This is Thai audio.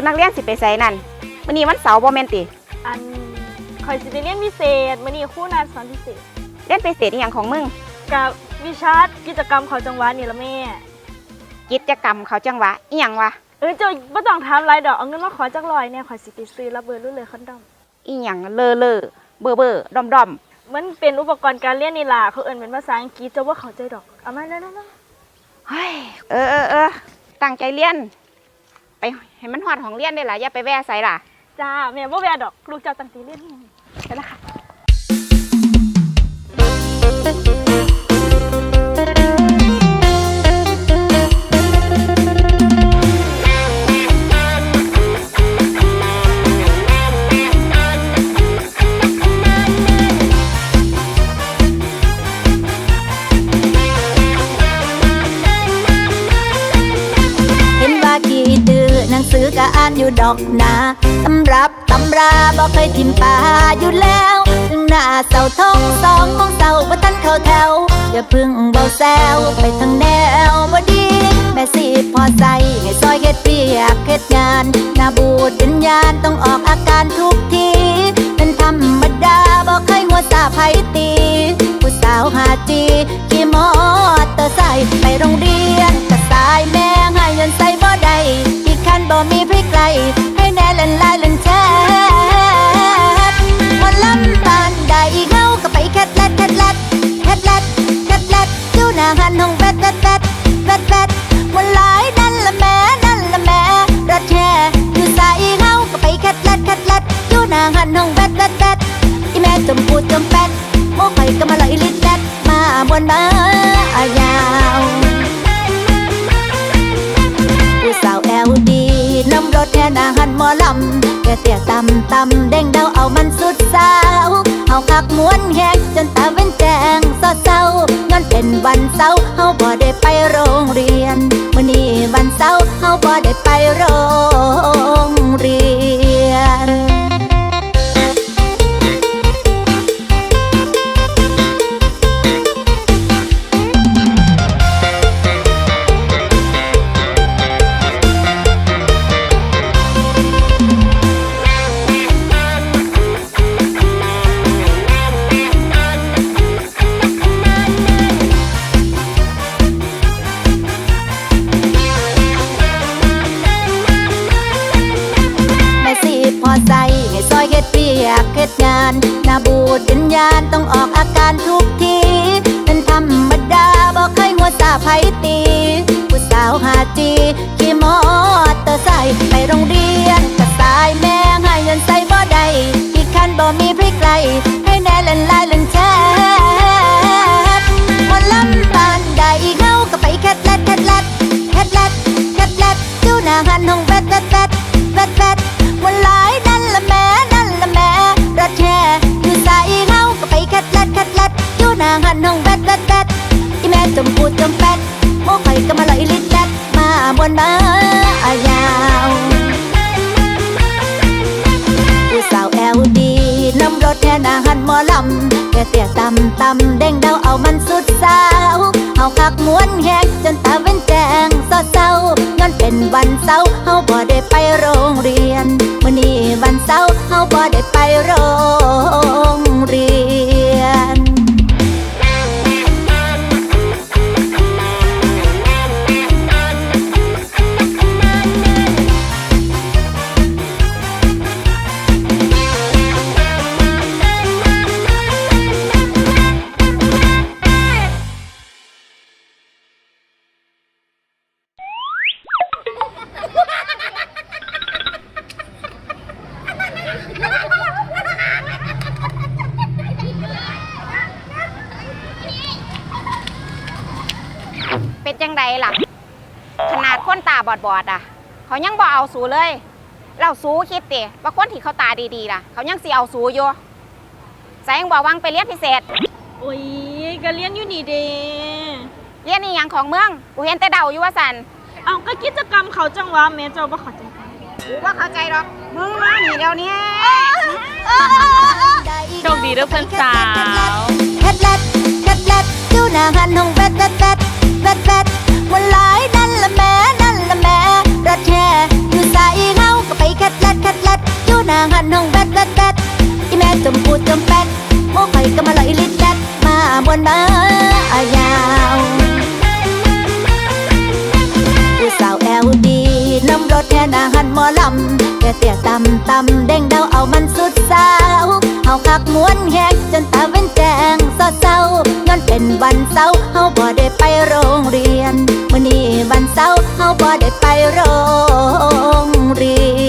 ดนักเรียนสิไปใส่นั่นมื้อนี้วันเสาร์บ่แม่นติอันคอยสิไปเรียนพิเศษมื้อนี้ครู่นัดสอนพิเศษ เรียนพิเศษอีหยังของมึง กับวิชากิจกรรมเขาจังหวัดนี่ละแม่ กิจกรรมเขาจังหวะอีหยังวะ เออเจ้าบ่ต้องถามหลายดอกเอาเงินมาขอจักร้อยเนี่ยขอยสิไปซื้อระเบิดรุ่นเลยคอนดอม อีหยังเลอเลอเบอเบอดอมดอมมันเป็นอุปกรณ์การเรียนนี่ล่ะเขาเอิ้นเป็นภาษาอังกฤษเจ้าว่าเข้าใจดอกเอามาแล้วๆเฮ้ยเออเออเออตั้งใจเรียน ไปให้มันหอดของเรียนได้ล่ะอย่าไปแว่ใส่ล่ะ จ้าแม่บ่แวะดอกลูกเจ้าตั้งใจเรียนนี่ไปละค่ะ ก็อ่านอยู่ดอกนาตำรับตำราบ่เคยทิมป่าอยู่แล้วถึงหน้าเสาทองสองมองเสาบ่ทันเข้าแถว อย่าพึ่งเบาแซวไปทางแนวบ่ดี แม่สิพอใจให้ซอยเฮ็ดเปียกเฮ็ดงานหน้าบูดวิญญาณต้องออกอาการทุกที เป็นธรรมดาบ่เคยหัวซาไผตี ผู้สาวหาจีขี่มอเตอร์ไซค์ไปโรงเรียน หน้าหันห้องแวดแวดแวดอีแม่จมพูดจมแปดโมข่อยก็มาลอยลิตรแดดมาบนมาอายาวผู้สาวแอลดีน้ำรถแท่นาหันหมอลำแกเตียตำตำเด้งเดาเอามันสุดสาวเฮาคักม้วนแหกจนตาเว้นแจงสอเศร้าย้อนเป็นวันเสาร์เฮาบ่ได้ไปโรงเรียนมื้อนี้วันเสาร์เฮาบ่ได้ไปโรง ญาณต้องออกอาการทุกที เป็นธรรมดาบ่เคยหัวซาไผตีผู้สาวหาจีขี่มอเตอร์ไซค์ไปโรงเรียนก็สายแม่ให้ยันใส่บ่ได้อีกคันบ่มีพริกไกลให้แน่เล่นไลน์เล่นแชทหมอลำบานใดเงาก็ไปแคทแลดแคทแลดแคทแลดแคทแลดดูหน้าหันห้องแวดแวดแวดแวดแวดวันหลายนั่นละแม่นั่นละแม่รถแช่อาหันห้องแวดแวดแวดอีแม่จมพูดจมแปดโม่ไข่ก็มาลอยลิตรแดดมาบนมาอายาวผู้สาวแอลดีน้ำรถแท่นาหันหมอลำแกเตี้ยตำตำเด้งเดาเอามันสุดสาวเฮาคักม้วนแหกจนตาเว้นแจงสอดเศร้าย้อนเป็นวันเสาร์เฮาบ่ได้ไปโรงเรียนมื้อนี้วันเสาร์เฮาบ่ได้ไปโรง จังใดล่ะ ขนาดคนตาบอดบอดๆอะ เขายังบ่เอาสูเลย เราสูคิดติว่าคนที่เขาตาดีๆล่ะ เขายังสิเอาสูอยู่แสงบอกวังไปเรียนพิเศษ โอ้ยก็เรียนอยู่นี่เด้เรียนนี่ยังของเมืองกูเห็นแต่เดาอยู่ว่าสันเอาก็กิจกรรมเขาจังหวะแม่เจ้าบ่เข้าใจกูว่าเข้าใจหรอกมึงมาหนีเดี๋ยวนี้โชคดีเด้อเพื่อนสาว แคทแลดแคทแลดอยู่หน้าหันห้องแวดแวดแวด แวดแวดวันหลายนั่นละแม่นั่นละแม่รดแค่อยู่ใส่เฮาก็ไปแคทแลดแคทแลดอยู่หน้าหันห้องแวดแวดแวดอีแม่จมปูดจมแปดโม่ไข่ก็มาลอยลิ้นแดดมาบนมายาวผู้สาวแอลดีน้ำรถแค่หน้าหันหมอลำแกเตี้ยต่ำต่ำเด้งเดาเอามันสุดสาวเอาคักม้วนแหกจน เป็นวันเสาร์เฮาบ่ได้ไปโรงเรียนมื้อนี้วันเสาร์เฮาบ่ได้ไปโรงเรียน